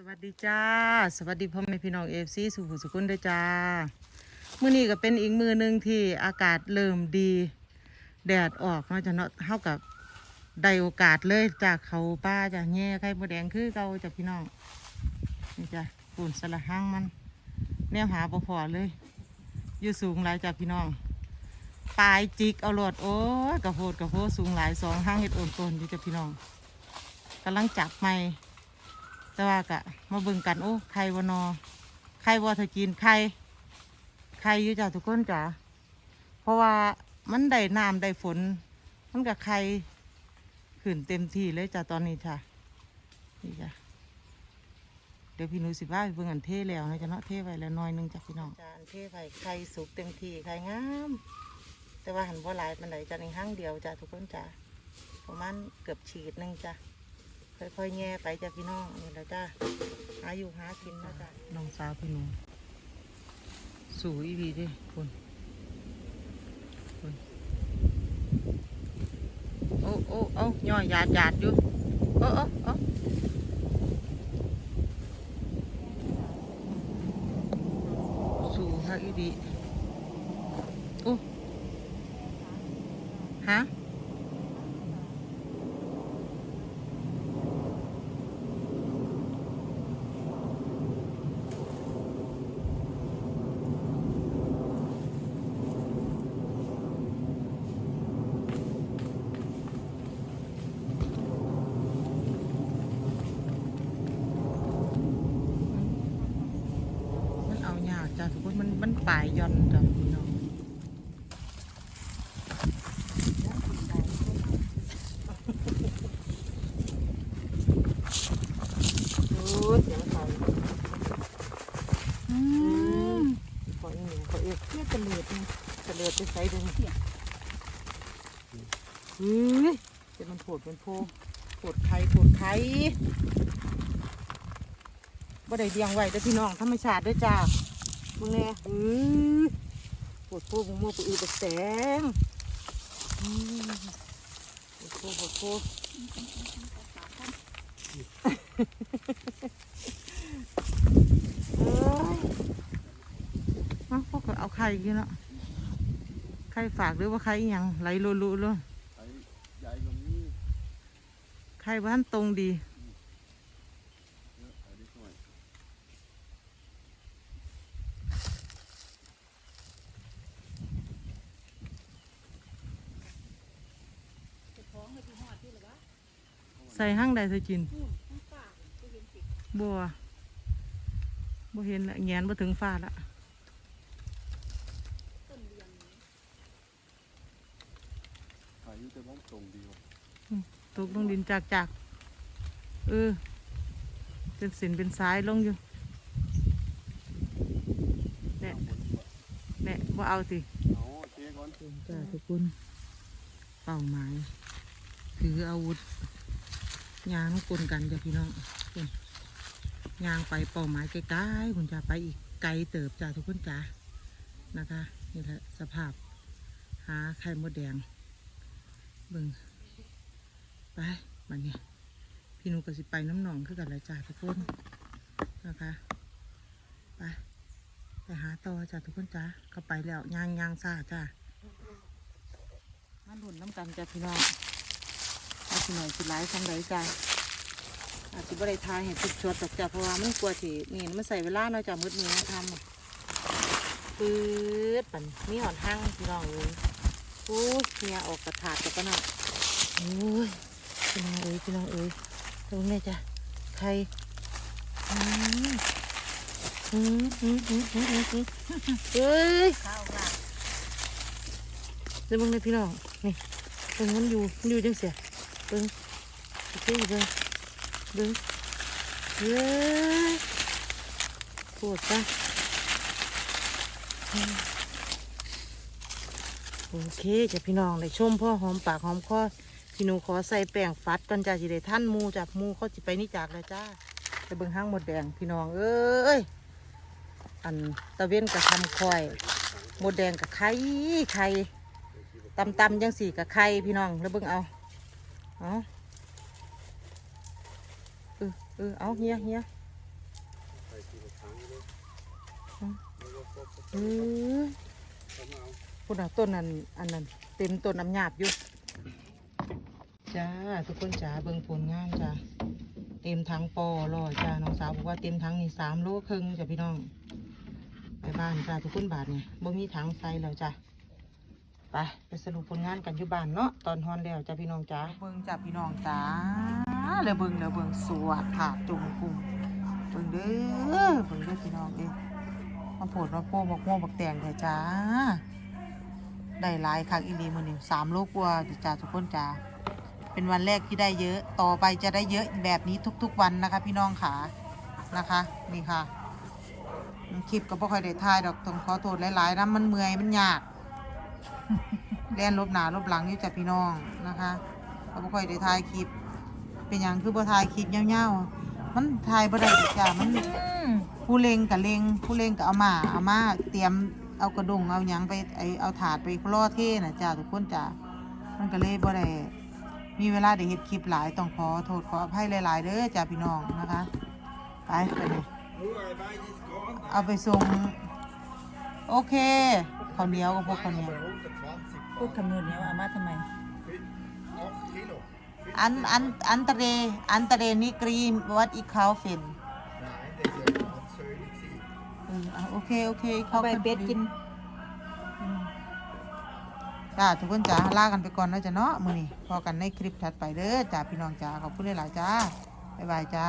สวัสดีจ้า สวัสดีพ่อแม่พี่น้องเอฟซีสุขุสุขุนด้วยจ้ามื้อนี้ก็เป็นอีกมือหนึ่งที่อากาศเริ่มดี แดดออกเนาะจะเนาะเท่ากับได้โอกาสเลยจากเขาป้าจ้ะแง่ไข่มดแดงคือเก่าจ้ะพี่น้องนี่จ้ะปุ่นสละห้างมันแนวหาบ่พอเลย อยู่สูงหลายจ้ะพี่น้องปลายจิกเอาโลดโอ้กระโพดกระโพดสูงหลายสองห้างเห็ดโอนตนอยู่จ้ะพี่น้องกำลังจับไม่ แต่ว่ากะมาเบิ่งกันโอ้ไข่วานอไข่วอเธอกินไข่ไข่อยู่จ้ะทุกคนจ้ะเพราะว่ามันได้น้ำได้ฝน มันกับไข่ขึ้นเต็มที่เลยจ้ะตอนนี้จ้ะนี่จ้ะเดี๋ยวพี่นุสิว่าเบิ่งอันเทแล้วนะจ้ะเนาะเทไว้แล้วน้อยหนึงจ้ะพี่น้องจ้ะอันเทไว้ไข่สุกเต็มที่ไข่งาม แต่ว่าหันบ่หลายมันไหนจ้ะในห้างเดียวจ้ะทุกคนจ้ะประมาณเกือบฉีดหนึงจ้ะ ค่อยๆแง่ไปจ้ะพี่น้องนี่แหละจ้าหาอยู่หากินนะจ้ะน้องสาวพี่หนูสู่อีวีดิคุณคุณโอ้โอ้โอ้ย่อยหยาดหยาดอยู่โอ้โอ้โอ้สู่ฮะอีดีโอ้ฮะ มันเอายากจ้ะทุก คนมันมันป่ายย่อนจ้ะพี่น้องดูเสียงเขาอืมขออีกหนึ่งขออีกเนี่ยตะเลือดนี่ตะเลือดจะใส่ดึงเสียเฮ้ยจะมันโผดเป็นโพโผดไข่โผดไข่บ่ได้เลี้ยงไว้แต่พี่น้องธรรมชาติเด้วยจ้า มึงแน่เออโผดโพมึงมัวปอือปแสงอืมโผดโพโผดโพเอ้ยมาพวกก็เอาไข่กินละไข่ฝากหรือว่าไข่อิหยังไหลลุๆเลยไอ้ใหญ่กว่านี้ไข่บ้านตรงดี เยอะเอานิดหน่อย ใส่ห้างใดใส่จินบัวบัวเห็นละแงนบ่ถึงฟ้าละขายอยู่แต่บ้องตรงดีว่ะตกลงดินจากจากเออเป็นสินเป็นสายลงอยู่เนี่ยเนี่ยว่าเอาสิเอาเทก่อนจ้าทุกคนเป่าไม้ ถืออาวุธยางกลกันจ้ะพี่น้องยางไปเป่าไม้ไกลๆคุณจะไปอีกไกลเติบจ้าทุกคนจ้านะคะนี่แหละสภาพหาไข่มดแดงบิ่งไปบัดนี้พี่นูก็สิไปน้ำหนองคือกันเลยจ้าทุกคนนะคะไปไปหาต่อจ้าทุกคนจ้าเขาไปแล้วยางยางซาจ้ามาหลุนน้ำกันจ้าพี่น้อง อาสิหน่อยสิไลฟ์ทำไรจ้าอาจจะบริทายเห็นทุกช็อตกจ้าเพราะว่ามันกลัวสินี่มันใส่เวลาเนาะจ้ามืดนี้ทำปื๊ดปั่นมีหอนห้างพี่น้องเลยโอ้ยเมียออกกระถาดกับกระหน่อโอ้ยพี่น้องเอ้ยพี่น้องเอ้ยตรงนี้จ้ะใครอืมอืมอืมอืมอืมอืมเอ้ยข้าวว่าเดี๋ยวเบิ่งเลยพี่น้องนี่เบิ่งมันอยู่มันอยู่จังเสีย เบิ่งโอเคเบิ่งเบิ่งเฮ้ยปวดจ้ะโอเคจ้ะพี่น้องได้ชมพ่อหอมปากหอมคอพี่หนูขอใส่แป้งฟัดก่อนจ้าสิได้ท่านมูจากมูเขาจิไปนี่จากเลยจ้าจะเบิ่งห้างหมดแดงพี่น้องเอ้ยอันตะเวนกับทำคอยหมดแดงกับไข่ไข่ตำตำยังสี่กับไข่พี่น้องแล้วเบิ่งเอา เอาเออเออเอาเฮียเฮียอือพุ่นต้นนั้นอันนั้นเต็มต้นน้ำหยาบอยู่จ้าทุกคนจ้าเบิ่งผลงานจ้าเต็มทั้งปอรอจ้าน้องสาวบอกว่าเต็มทั้งนี่สามโลครึ่งจ้าพี่น้องไปบ้านจ้าทุกคนบาทเนี่ยบ่มีถังไซแล้วจ้า ไปไปสรุปผลงานกันอยู่บ้านเนาะตอนฮอนแล้วจ้าพี่น้องจ้าเบิ่งจ้าพี่น้องจ้าเลยเบิ่งเลยเบิ่งสวดขาดจุ่มกุ้งเบิ่งเด้อเบิ่งเด้อพี่น้องเอ้ยมาโผดมาโป้บักม่บักแตงเถอะจ้าได้หลายคักอีหลีมือนี่สามโลกว่าเดจ้าทุกคนจ้าเป็นวันแรกที่ได้เยอะต่อไปจะได้เยอะแบบนี้ทุกๆวันนะคะ พี่น้องขานะคะนี่ค่ะคลิปก็บ่ค่อยได้ถ่ายดอกต้องขอโทษหลายๆนะมันเมื่อยมันยาก เล่นลบหนาลบหลังนี่จ้ะพี่น้องนะคะก็บ่ค่อยได้ถ่ายคลิป เป็นอย่างคือบ่ถ่ายคลิปยาวๆมันถ่ายบ่ได้จ้ามันผู้เลงกับเลงผู้เลงกับเอามาเอามาเตรียมเอากระดงเอาหยังไปไอเอาถาดไปล่อเท่น่ะจ้าทุกคนจ้ามันก็เลยบ่ได้มีเวลาได้เฮ็ดคลิปหลายต้องขอโทษขออภัยหลาย ๆเด้อจ้าพี่น้องนะคะไปไปเลยเอาไปส่งโอเค ข้าวเหนียวกับพวกข้าวเหนียวพูดคำนวณเนี้ยว่าเอามาทำไม อันอันอันตะเรอันตะเรนิกรีวัดอีกเขาเฟนเอออะโอเคโอเคเอาไปเป็ดกินอืมจ้าทุกคนจ้าลากันไปก่อนนะจ้ะเนาะมื้อนี้พอกันในคลิปถัดไปเด้อจ้าพี่น้องจ้าขอบคุณหลายๆจ้าบ๊ายบายจ้า